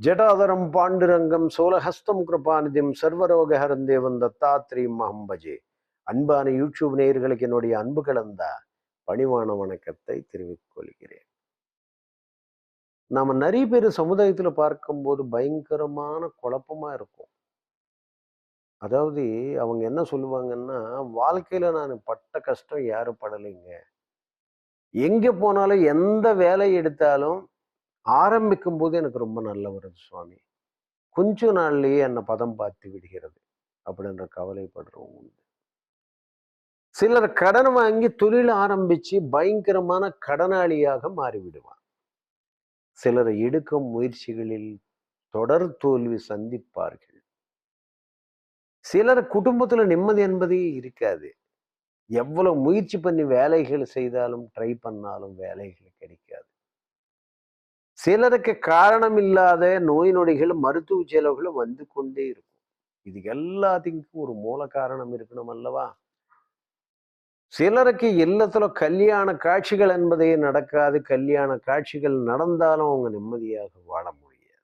ஜடாதரம் பாண்டுரங்கம் சோலஹஸ்தம் கிருபாநிதிம் சர்வரோகஹரம் தேவன் தத்தாத்ரீம் அம்பஜே அன்பான யூடியூப் நேயர்களுக்கு என்னுடைய அன்பு கலந்த பணிவான வணக்கத்தை தெரிவித்துக் கொள்கிறேன் நாம் நிறைய பேர் சமுதாயத்தில் பார்க்கும்போது பயங்கரமான குழப்பமாக இருக்கும். அதாவது அவங்க என்ன சொல்லுவாங்கன்னா வாழ்க்கையில் நான் பட்ட கஷ்டம் யாரும் படலைங்க. எங்க போனாலும் எந்த வேலை எடுத்தாலும் ஆரம்பிக்கும் போது எனக்கு ரொம்ப நல்ல வருது சுவாமி. கொஞ்ச நாள்லயே என்னை பதம் பார்த்து விடுகிறது அப்படின்ற கவலைப்படுறவங்க உண்டு. சிலர் கடன் வாங்கி தொழில் ஆரம்பிச்சு பயங்கரமான கடனாளியாக மாறிவிடுவார். சிலர் எடுக்கும் முயற்சிகளில் தொடர் தோல்வி சந்திப்பார்கள். சிலர் குடும்பத்துல நிம்மதி என்பதே இருக்காது. எவ்வளவு முயற்சி பண்ணி வேலைகள் செய்தாலும் ட்ரை பண்ணாலும் வேலைகள் கிடைக்காது. சிலருக்கு காரணம் இல்லாத நோய் நொடிகள் மருத்துவ செலவுகளும் வந்து கொண்டே இருக்கும். இது எல்லாத்துக்கும் ஒரு மூல காரணம் இருக்கணும் அல்லவா? சிலருக்கு இல்லத்துல கல்யாண காட்சிகள் என்பதே நடக்காது. கல்யாண காட்சிகள் நடந்தாலும் அவங்க நிம்மதியாக வாழ முடியாது.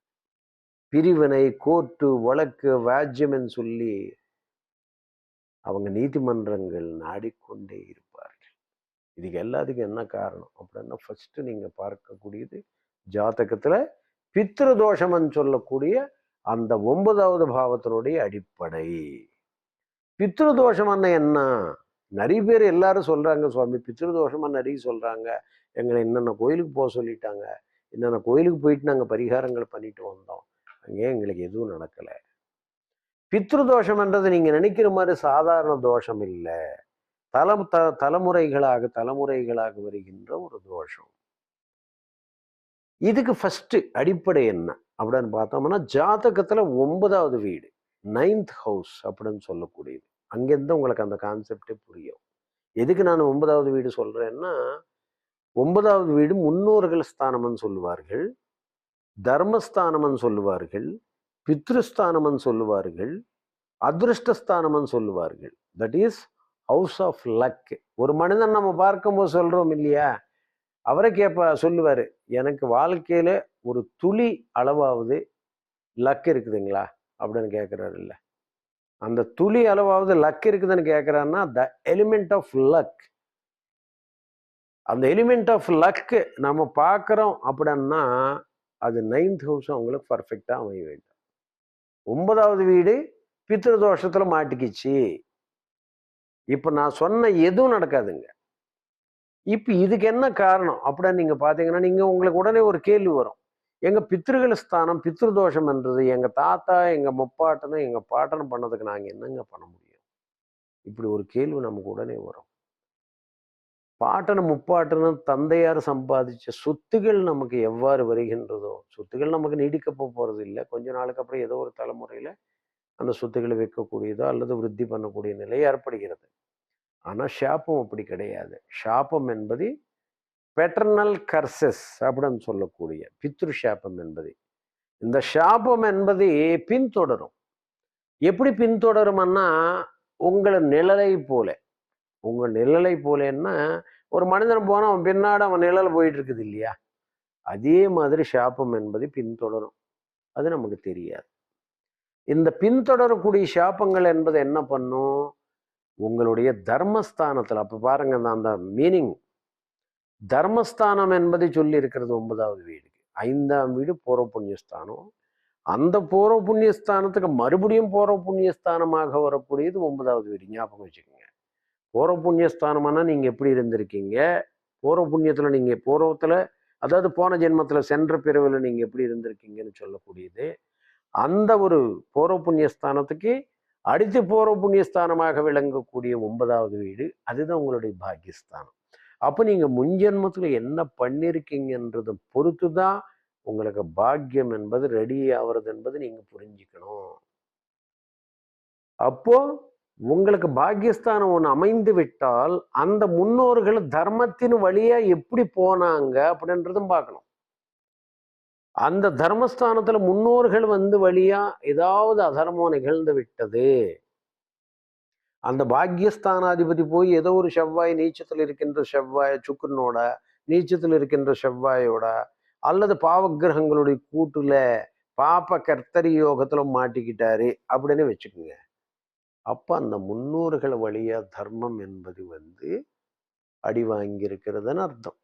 பிரிவினை கோர்ட்டு வழக்கு வாஜ்யம்னு சொல்லி அவங்க நீதிமன்றங்கள் நாடிக்கொண்டே இருப்பார்கள். இதுக்கு எல்லாத்துக்கும் என்ன காரணம்? அப்படின்னா ஃபர்ஸ்ட் நீங்க பார்க்கக்கூடியது ஜாதகத்துல பித்ருதோஷம்னு சொல்லக்கூடிய அந்த ஒன்பதாவது பாவத்தினுடைய அடிப்படை. பித்ருதோஷம்னா என்ன? நிறைய பேர் எல்லாரும் சொல்றாங்க சுவாமி பித்ரு தோஷமா நிறைய சொல்றாங்க. எங்களை என்னென்ன கோயிலுக்கு போக சொல்லிட்டாங்க. என்னென்ன கோயிலுக்கு போயிட்டு நாங்கள் பரிகாரங்கள் பண்ணிட்டு வந்தோம். அங்கே எங்களுக்கு எதுவும் நடக்கலை. பித்ரு தோஷம்ன்றது நீங்க நினைக்கிற மாதிரி சாதாரண தோஷம் இல்லை. தல த தலைமுறைகளாக தலைமுறைகளாக வருகின்ற ஒரு தோஷம். இதுக்கு ஃபஸ்ட்டு அடிப்படை என்ன? அப்படின்னு பார்த்தோம்னா ஜாதகத்துல ஒன்பதாவது வீடு நைன்த் ஹவுஸ் அப்படின்னு சொல்லக்கூடியது. அங்கேருந்து உங்களுக்கு அந்த கான்செப்டே புரியும். எதுக்கு நான் ஒன்பதாவது வீடு சொல்றேன்னா ஒன்பதாவது வீடு முன்னோர்கள் ஸ்தானம்னு சொல்லுவார்கள் தர்மஸ்தானம்னு சொல்லுவார்கள் பித்ருஸ்தானம்னு சொல்லுவார்கள் அதிருஷ்டஸ்தானம்னு சொல்லுவார்கள். That is house of luck ஒரு மனிதன் நம்ம பார்க்கும்போது சொல்கிறோம் இல்லையா? அவரை கேட்ப சொல்லுவார் எனக்கு வாழ்க்கையில் ஒரு துளி அளவாவது லக் இருக்குதுங்களா? அப்படின்னு கேட்குறாரு இல்லை. அந்த துளி அளவாவது லக் இருக்குதுன்னு கேட்கிறாருன்னா த எலிமெண்ட் ஆஃப் லக் அந்த எலிமெண்ட் ஆஃப் லக்கு நம்ம பார்க்குறோம் அப்படின்னா அது நைன்த் ஹவுஸ் அவங்களுக்கு பர்ஃபெக்டாக அமைய வேண்டும். ஒன்பதாவது வீடு பித்திருதோஷத்தில் மாட்டிக்கிச்சு. இப்போ நான் சொன்ன எதுவும் நடக்காதுங்க. இப்போ இதுக்கு என்ன காரணம்? அப்படின்னு நீங்கள் பார்த்தீங்கன்னா நீங்கள் உங்களுக்கு உடனே ஒரு கேள்வி வரும். எங்கள் பித்திருகள் ஸ்தானம் பித்ருதோஷம் என்றது எங்கள் தாத்தா எங்கள் முப்பாட்டனும் எங்கள் பாட்டனும் பண்ணதுக்கு நாங்கள் என்னங்க பண்ண முடியும்? இப்படி ஒரு கேள்வி நமக்கு உடனே வரும். பாட்டனும் முப்பாட்டனும் தந்தையார் சம்பாதிச்ச சொத்துகள் நமக்கு எவ்வாறு வருகின்றதோ சொத்துகள் நமக்கு நீடிக்க போறது இல்லை கொஞ்ச நாளுக்கு அப்புறம் ஏதோ ஒரு தலைமுறையில் அந்த சொத்துக்களை விற்கக்கூடியதோ அல்லது விருத்தி பண்ணக்கூடிய நிலை ஏற்படுகிறது. ஆனால் ஷாப்பம் அப்படி கிடையாது. ஷாப்பம் என்பது பெட்டர்னல் கர்சஸ் அப்படின்னு சொல்லக்கூடிய பித்ரு ஷாப்பம் என்பது. இந்த ஷாபம் என்பது பின்தொடரும். எப்படி பின்தொடரும்னா உங்களை நிழலை போல. உங்கள் நிழலை போலேன்னா ஒரு மனிதன் போனால் அவன் பின்னாடி அவன் நிழல் போயிட்டு இருக்குது இல்லையா? அதே மாதிரி சாபம் என்பது பின்தொடரும். அது நமக்கு தெரியாது. இந்த பின்தொடரக்கூடிய சாப்பங்கள் என்பது என்ன பண்ணும்? உங்களுடைய தர்மஸ்தானத்தில் அப்போ பாருங்க அந்த அந்த மீனிங் தர்மஸ்தானம் என்பதை சொல்லி இருக்கிறது ஒன்பதாவது வீடு ஐந்தாம் வீடு பூர்வ புண்ணியஸ்தானம் அந்த பூர்வ புண்ணியஸ்தானத்துக்கு மறுபடியும் பூர்வ புண்ணியஸ்தானமாக வரக்கூடியது ஒன்பதாவது வீடு. ஞாபகம் வச்சுக்கோங்க. பூர்வ புண்ணியஸ்தானம்னா நீங்கள் எப்படி இருந்திருக்கீங்க? போகிற புண்ணியத்தில் நீங்கள் பூர்வத்தில் அதாவது போன ஜென்மத்தில் சென்ற பிறவில் நீங்கள் எப்படி இருந்திருக்கீங்கன்னு சொல்லக்கூடியது. அந்த ஒரு போகிற புண்ணியஸ்தானத்துக்கு அடுத்து பூர்வ புண்ணியஸ்தானமாக விளங்கக்கூடிய ஒன்பதாவது வீடு அதுதான் உங்களுடைய பாக்கியஸ்தானம். அப்போ நீங்கள் முன்ஜென்மத்தில் என்ன பண்ணிருக்கீங்கன்றதை பொறுத்து தான் உங்களுக்கு பாக்கியம் என்பது ரெடி ஆகிறது என்பது நீங்கள் புரிஞ்சுக்கணும். அப்போது உங்களுக்கு பாக்கியஸ்தானம் ஒன்று அமைந்து விட்டால் அந்த முன்னோர்கள் தர்மத்தின் வழியா எப்படி போனாங்க அப்படின்றதும் பார்க்கணும். அந்த தர்மஸ்தானத்துல முன்னோர்கள் வந்து வழியா ஏதாவது அதர்மம் நிகழ்ந்து விட்டது. அந்த பாக்யஸ்தானாதிபதி போய் ஏதோ ஒரு செவ்வாய் நீச்சத்தில் இருக்கின்ற செவ்வாய் சுக்கரனோட நீச்சத்தில் இருக்கின்ற செவ்வாயோட அல்லது பாவக்கிரகங்களுடைய கூட்டுல பாப்ப கர்த்தரி யோகத்துல மாட்டிக்கிட்டாரு அப்படின்னு வச்சுக்கோங்க. அப்போ அந்த முன்னோர்கள் வழியாக தர்மம் என்பது வந்து அடி வாங்கியிருக்கிறதுன்னு அர்த்தம்.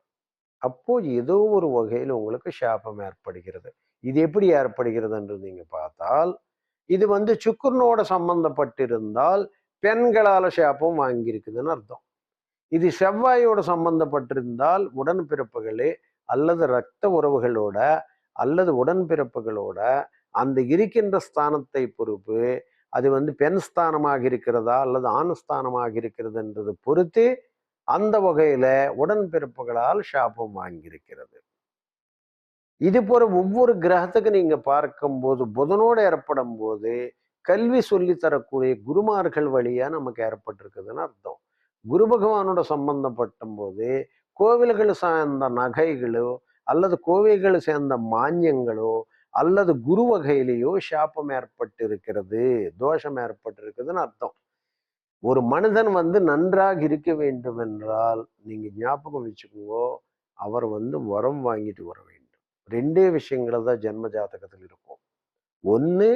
அப்போது ஏதோ ஒரு வகையில் உங்களுக்கு சாபம் ஏற்படுகிறது. இது எப்படி ஏற்படுகிறது என்று பார்த்தால் இது வந்து சுக்கரனோட சம்பந்தப்பட்டிருந்தால் பெண்களால் சாபம் வாங்கியிருக்குதுன்னு அர்த்தம். இது செவ்வாயோட சம்பந்தப்பட்டிருந்தால் உடன்பிறப்புகளே அல்லது இரத்த உறவுகளோட அல்லது உடன்பிறப்புகளோட அந்த இருக்கின்ற ஸ்தானத்தை பொறுப்பு அது வந்து பெண் ஸ்தானமாக இருக்கிறதா அல்லது ஆண் ஸ்தானமாக இருக்கிறதுன்றது பொறுத்து அந்த வகையில உடன்பிறப்புகளால் சாபம் வாங்கியிருக்கிறது. இது போல ஒவ்வொரு கிரகத்துக்கு நீங்க பார்க்கும்போது புதனோடு ஏற்படும் போது கல்வி சொல்லி தரக்கூடிய குருமார்கள் வழியா நமக்கு ஏற்பட்டிருக்குதுன்னு அர்த்தம். குரு பகவானோட சம்பந்தப்பட்டும் போது கோவில்கள் சார்ந்த நகைகளோ அல்லது கோவில்கள் சேர்ந்த மானியங்களோ அல்லது குரு வகையிலேயோ சாப்பம் ஏற்பட்டு இருக்கிறது தோஷம் ஏற்பட்டு இருக்குதுன்னு அர்த்தம். ஒரு மனிதன் வந்து நன்றாக இருக்க வேண்டும் என்றால் நீங்க ஞாபகம் வச்சுக்கோங்கோ அவர் வந்து உரம் வாங்கிட்டு வர வேண்டும். ரெண்டே விஷயங்கள் தான் ஜென்ம ஜாதகத்தில் இருக்கும். ஒன்று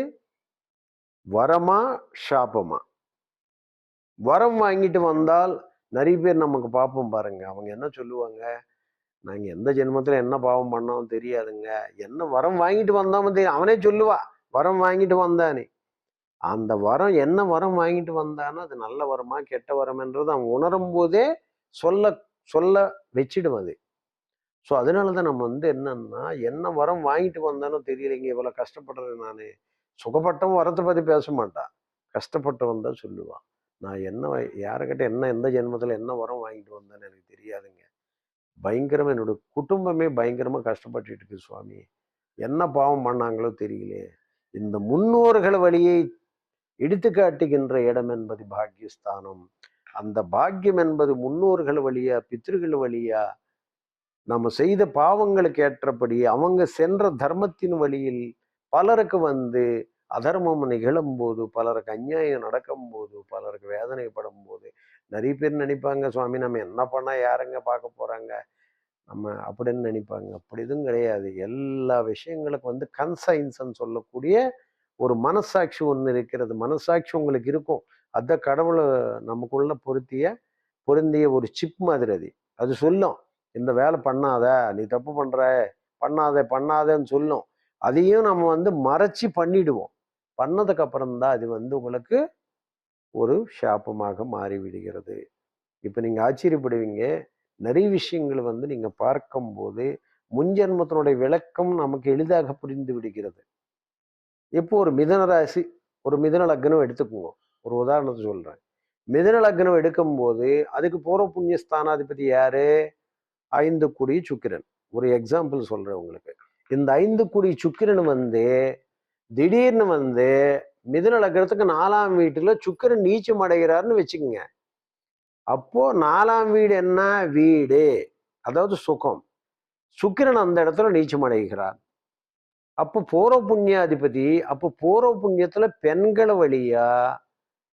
வரமா ஷாபமா வரம் வாங்கிட்டு வந்தால் நிறைய பேர் நமக்கு பார்ப்போம் பாருங்க. அவங்க என்ன சொல்லுவாங்க? நாங்கள் எந்த ஜென்மத்துல என்ன பாவம் பண்ணோம் தெரியாதுங்க. என்ன வரம் வாங்கிட்டு வந்தோமோ தெரியும் அவனே சொல்லுவா வரம் வாங்கிட்டு வந்தானே அந்த வரம் என்ன வரம் வாங்கிட்டு வந்தானோ அது நல்ல வரமா கெட்ட வரம்ன்றது அவன் உணரும் போதே சொல்ல சொல்ல வச்சிடும் அது. ஸோ அதனால தான் நம்ம வந்து என்னன்னா என்ன வரம் வாங்கிட்டு வந்தானோ தெரியலைங்க இவ்வளோ கஷ்டப்படுறது நான். சுகப்பட்டம் வரத்தை பற்றி பேச மாட்டான் கஷ்டப்பட்டு வந்தால் சொல்லுவான் நான் என்ன யாருக்கிட்ட என்ன எந்த ஜென்மத்தில் என்ன வரம் வாங்கிட்டு வந்தேன்னு எனக்கு தெரியாதுங்க. பயங்கரமாக என்னோட குடும்பமே பயங்கரமாக கஷ்டப்பட்டுட்டு இருக்கு சுவாமி. என்ன பாவம் பண்ணாங்களோ தெரியலையே இந்த முன்னோர்கள் வழியை எடுத்து காட்டுகின்ற இடம் என்பது பாக்கியஸ்தானம் அந்த பாக்கியம் என்பது முன்னோர்கள் வழியா பித்திருகள் வழியா நம்ம செய்த பாவங்களுக்கு ஏற்றபடி அவங்க சென்ற தர்மத்தின் வழியில் பலருக்கு வந்து அதர்மம் நிகழும் போது பலருக்கு அந்நியாயம் நடக்கும் போது பலருக்கு வேதனைப்படும் போது நிறைய பேர் நினைப்பாங்க சுவாமி நம்ம என்ன பண்ணால் யாருங்க பார்க்க போகிறாங்க நம்ம அப்படின்னு நினைப்பாங்க. அப்படி எதுவும் கிடையாது. எல்லா விஷயங்களுக்கும் வந்து கன்சைன்ஸ்ன்னு சொல்லக்கூடிய ஒரு மனசாட்சி ஒன்று இருக்கிறது. மனசாட்சி உங்களுக்கு இருக்கும். அத கடவுளை நமக்குள்ள பொருத்திய பொருந்திய ஒரு சிப் மாதிரி அது. அது சொல்லும். இந்த வேலை பண்ணாத நீ தப்பு பண்ணுற பண்ணாத பண்ணாதன்னு சொல்லும். அதையும் நம்ம வந்து மறைச்சி பண்ணிடுவோம். பண்ணதுக்கு அப்புறம் தான் அது வந்து உங்களுக்கு ஒரு ஷாப்பமாக மாறி விடுகிறது இப்போ நீங்கள் ஆச்சரியப்படுவீங்க. நிறைய விஷயங்கள் வந்து நீங்கள் பார்க்கும்போது முன்ஜென்மத்தினுடைய விளக்கம் நமக்கு எளிதாக புரிந்து விடுகிறது. இப்போ ஒரு மிதன ராசி ஒரு மிதன லக்னம் எடுத்துக்கோங்க. ஒரு உதாரணத்தை சொல்கிறேன் மிதன லக்னம் எடுக்கும்போது அதுக்கு போகிற புண்ணிய ஸ்தானாதிபதி யாரு? ஐந்து குடி சுக்கிரன். ஒரு எக்ஸாம்பிள் சொல்கிறேன் உங்களுக்கு. இந்த ஐந்து குடி சுக்கிரன் வந்து திடீர்னு வந்து மிதுன லக்னத்துக்கு நாலாம் வீட்டுல சுக்கிரன் நீச்சம் அடைகிறாருன்னு வச்சுக்கோங்க. அப்போ நாலாம் வீடு என்ன? வீடு. அதாவது சுகம். சுக்கிரன் அந்த இடத்துல நீச்சம் அடைகிறார். அப்போ பூர்வ புண்ணியாதிபதி அப்போ பூர்வ புண்ணியத்துல பெண்களை வழியா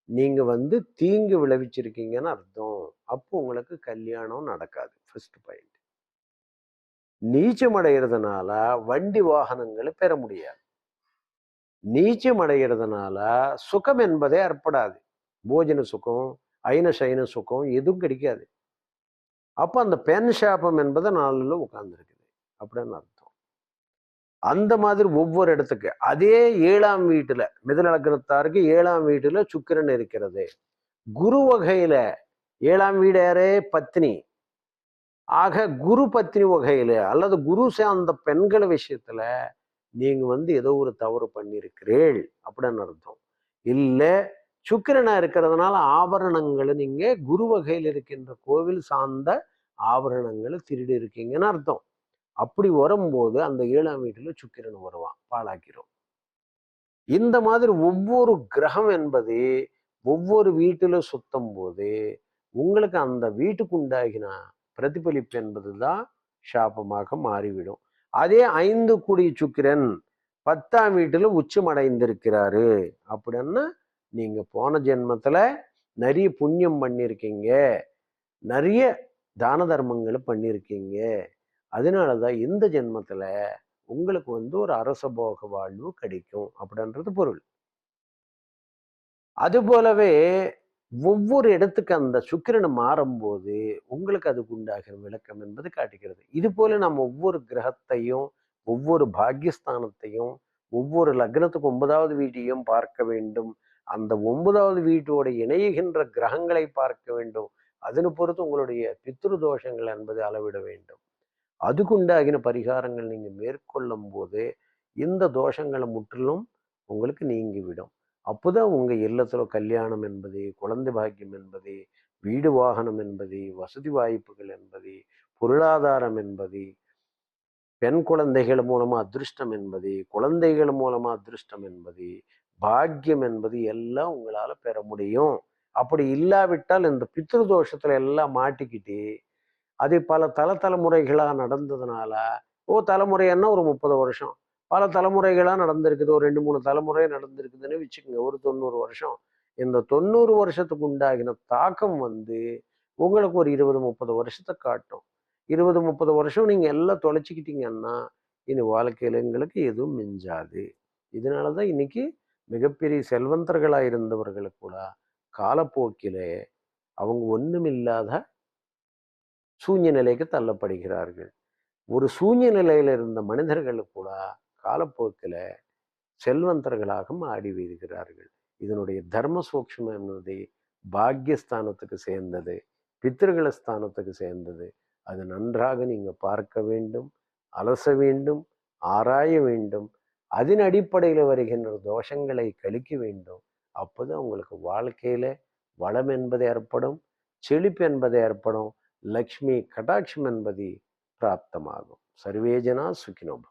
நீங்க வந்து தீங்கு விளைவிச்சிருக்கீங்கன்னு அர்த்தம். அப்போ உங்களுக்கு கல்யாணம் நடக்காது. ஃபர்ஸ்ட் பாயிண்ட் நீச்சம் அடைகிறதுனால வண்டி வாகனங்களை பெற முடியாது. நீச்சம் அடைகிறதுனால சுகம் என்பதே ஏற்படாது. போஜன சுகம் ஐன சைன சுகம் எதுவும் கிடைக்காது. அப்போ அந்த பெண் சாபம் என்பது நாளில் உட்கார்ந்துருக்குது. அப்படின்னு அர்த்தம். அந்த மாதிரி ஒவ்வொரு இடத்துக்கு அதே ஏழாம் வீட்டுல மிதநலக்கணத்தாருக்கு ஏழாம் வீட்டுல சுக்கிரன் இருக்கிறது. குரு வகையில ஏழாம் வீடு யாரே பத்னி. ஆக குரு பத்னி வகையில அல்லது குரு சார்ந்த பெண்கள் விஷயத்துல நீங்க வந்து ஏதோ ஒரு தவறு பண்ணியிருக்கிறீள் அப்படின்னு அர்த்தம். இல்லை சுக்கிரனா இருக்கிறதுனால ஆபரணங்களை நீங்க குரு வகையில் இருக்கின்ற கோவில் சார்ந்த ஆபரணங்களை திருடி இருக்கீங்கன்னு அர்த்தம். அப்படி வரும்போது அந்த ஏழாம் வீட்டுல சுக்கிரன் வருவான் பாழாக்கிறோம் இந்த மாதிரி ஒவ்வொரு கிரகம் என்பது ஒவ்வொரு வீட்டுல சுத்தும் போது உங்களுக்கு அந்த வீட்டுக்கு உண்டாகின பிரதிபலிப்பு என்பதுதான் சாபமாக மாறிவிடும். அதே ஐந்து குடி சுக்கிரன் பத்தாம் வீட்டில் உச்சம் அடைந்திருக்கிறாரு அப்படின்னா நீங்கள் போன ஜென்மத்தில் நிறைய புண்ணியம் பண்ணியிருக்கீங்க நிறைய தான தர்மங்களை பண்ணியிருக்கீங்க அதனால தான் இந்த ஜென்மத்தில் உங்களுக்கு வந்து ஒரு அரச போக வாழ்வு கிடைக்கும் அப்படின்றது பொருள். அது போலவே ஒவ்வொரு இடத்துக்கு அந்த சுக்கிரனை மாறும்போது உங்களுக்கு அதுக்கு உண்டாகிற விளக்கம் என்பது காட்டுகிறது. இது போல நாம் ஒவ்வொரு கிரகத்தையும் ஒவ்வொரு பாக்யஸ்தானத்தையும் ஒவ்வொரு லக்னத்துக்கு ஒன்பதாவது வீட்டையும் பார்க்க வேண்டும். அந்த ஒன்பதாவது வீட்டோடு இணைகின்ற கிரகங்களை பார்க்க வேண்டும். அதனை பொறுத்து உங்களுடைய பித்ரு தோஷங்கள் என்பதை அளவிட வேண்டும். அதுக்குண்டாகின பரிகாரங்கள் நீங்கள் மேற்கொள்ளும் போது இந்த தோஷங்களை முற்றிலும் உங்களுக்கு நீங்கிவிடும். அப்போதான் உங்கள் இல்லத்தில் கல்யாணம் என்பது குழந்தை பாக்கியம் என்பது வீடு வாகனம் என்பது வசதி வாய்ப்புகள் என்பது பொருளாதாரம் என்பது பெண் குழந்தைகள் மூலமா அதிருஷ்டம் என்பது குழந்தைகள் மூலமா அதிருஷ்டம் என்பது பாக்கியம் என்பது எல்லாம் உங்களால பெற முடியும். அப்படி இல்லாவிட்டால் இந்த பித்ரு தோஷத்துல எல்லாம் மாட்டிக்கிட்டு அது பல தல தலைமுறைகளா நடந்ததுனால ஓ தலைமுறைன்னா ஒரு முப்பது வருஷம். பல தலைமுறைகளாக நடந்திருக்குது. ஒரு ரெண்டு மூணு தலைமுறை நடந்திருக்குதுன்னு வச்சுக்கோங்க. ஒரு தொண்ணூறு வருஷம். இந்த தொண்ணூறு வருஷத்துக்கு உண்டாகின தாக்கம் வந்து உங்களுக்கு ஒரு இருபது முப்பது வருஷத்தை காட்டும். இருபது முப்பது வருஷம் நீங்க எல்லாம் தொலைச்சிக்கிட்டீங்கன்னா இனி வாழ்க்கையில் எங்களுக்கு எதுவும் மிஞ்சாது. இதனால தான் இன்னைக்கு மிகப்பெரிய செல்வந்தர்களாக இருந்தவர்களுக்கு கூட காலப்போக்கிலே அவங்க ஒன்றுமில்லாத சூன்ய நிலைக்கு தள்ளப்படுகிறார்கள். ஒரு சூன்ய நிலையில் இருந்த மனிதர்களுக்கு கூட காலப்போக்கில் செல்வந்தர்களாக மாறி வருகிறார்கள் இதனுடைய தர்ம சூக்ஷ்மம் என்பது பாக்யஸ்தானத்துக்கு சேர்ந்தது பித்திருகள ஸ்தானத்துக்கு சேர்ந்தது. அது நன்றாக நீங்க பார்க்க வேண்டும் அலச வேண்டும் ஆராய வேண்டும் அதன் அடிப்படையில் வருகின்ற தோஷங்களை கழிக்க வேண்டும். அப்போது உங்களுக்கு வாழ்க்கையில வளம் என்பது ஏற்படும் செழிப்பு என்பது ஏற்படும் லக்ஷ்மி கடாட்சம் என்பது பிராப்தமாகும். சர்வேஜனா சுக்கினோபம்